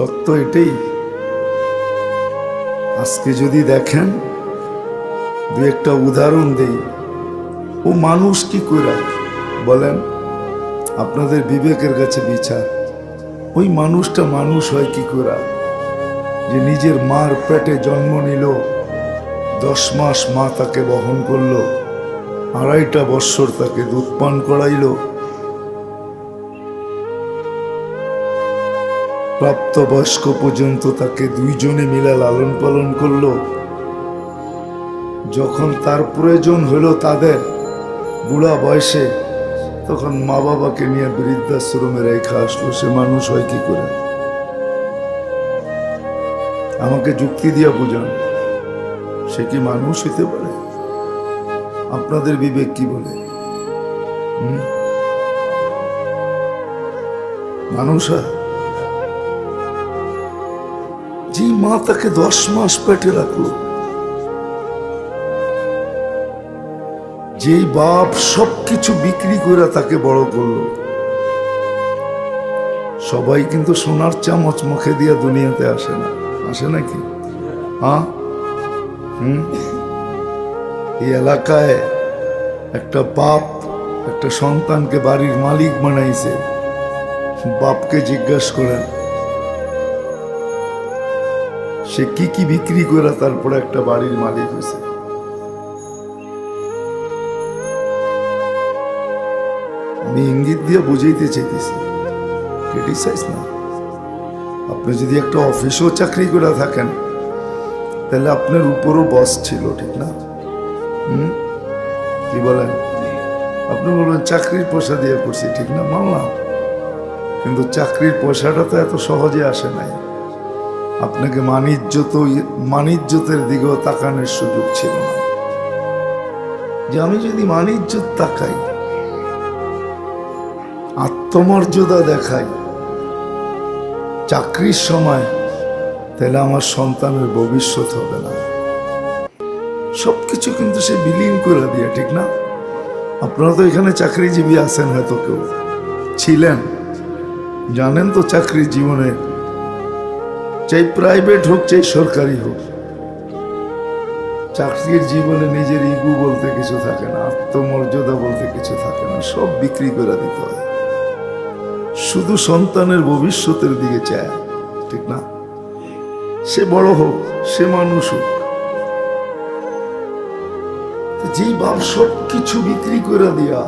সত্য এটাই। আজকে যদি দেখেন, দু একটা উদাহরণ দেই। ও মানুষ কি করে বলেন, আপনাদের বিবেকের কাছে বিচার। ওই মানুষটা মানুষ হয় কি করে যে নিজের মার পেটে জন্ম নিল, দশ মাস মা তাকে বহন করল, আড়াইটা বৎসর তাকে দুধ পান করাইলো প্রাপ্তবয়স্ক পর্যন্ত তাকে দুইজনে মিলে লালন পালন করল। যখন তার প্রয়োজন হলো তাদের বুড়া বয়সে, তখন মা বাবাকে নিয়ে বৃদ্ধাশ্রমে রেখা আসলো সে মানুষ হয় কি করে? আমাকে যুক্তি দিয়া বুঝান, সে কি মানুষ হইতে পারে? আপনাদের বিবেক কি বলে? মানুষ হয়। যে মা তাকে দশ মাস পেটে রাখল, যেই বাপ সবকিছু বিক্রি করে তাকে বড় করল। সবাই কিন্তু সোনার চামচ মুখে দিয়ে দুনিয়াতে আসে না। আসে নাকি? হ্যাঁ? হুম? এই এলাকায় একটা বাপ একটা সন্তানকে বাড়ির মালিক বানাইছে। বাপকে জিজ্ঞাসা করেন সে কি কি বিক্রি করে তারপরে একটা বাড়ির মালিক হয়েছে? আমি ইঙ্গিত দিয়ে বুঝাইতে চাইতেছি। ক্রিটিসাইজ না। আপনি যদি একটা অফিসেও চাকরি করে থাকেন, তাহলে আপনার উপরও বস ছিল, ঠিক না? হুম? কি বলেন? আপনি বলবেন, চাকরির পয়সা দিয়ে করছি। ঠিক না, মানলাম। কিন্তু চাকরির পয়সাটা তো এত সহজে আসে নাই। আপনাকে মানিজ্যত মানিজ্যতের দিকেও তাকানোর সুযোগ ছিল না। যে আমি যদি মানিজ্যত তাকাই, আত্মমর্যাদা দেখাই, চাকরির সময়, তাহলে আমার সন্তানের ভবিষ্যৎ হবে না। সবকিছু কিন্তু সে বিলীন করে দিয়ে, ঠিক না? আপনারা তো এখানে চাকরিজীবী আছেন হয়তো কেউ। ছিলেন। জানেন তো চাকরি জীবনে চাই প্রাইভেট হোক চাই সরকারি হোক, চাকরির জীবনে নিজের ইগু বলতে কিছু থাকে না, আত্মমর্যাদা বলতে কিছু থাকে না, সব বিক্রি করে দিতে হয়। শুধু সন্তানের ভবিষ্যতের দিকে চায়, ঠিক না? সে বড় হোক, সে মানুষ হোক। যেই বাপ সব কিছু বিক্রি করে দিয়া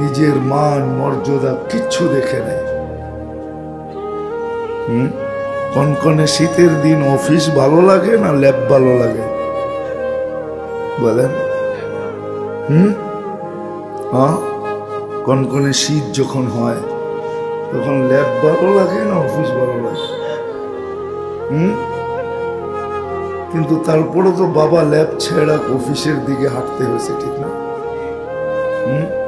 নিজের মান, মর্যাদা কিচ্ছু দেখে নেয়। কনকনে শীতের দিন অফিস ভালো লাগে না ল্যাব ভালো লাগে? বলেন। হুম? হ্যাঁ? কনকনে শীত যখন হয়, তখন ল্যাব ভালো লাগে না অফিস ভালো লাগে? হুম? কিন্তু তারপরে তো বাবা ল্যাব ছেড়া অফিসের দিকে হাঁটতে হয়েছে, ঠিক না? হুম?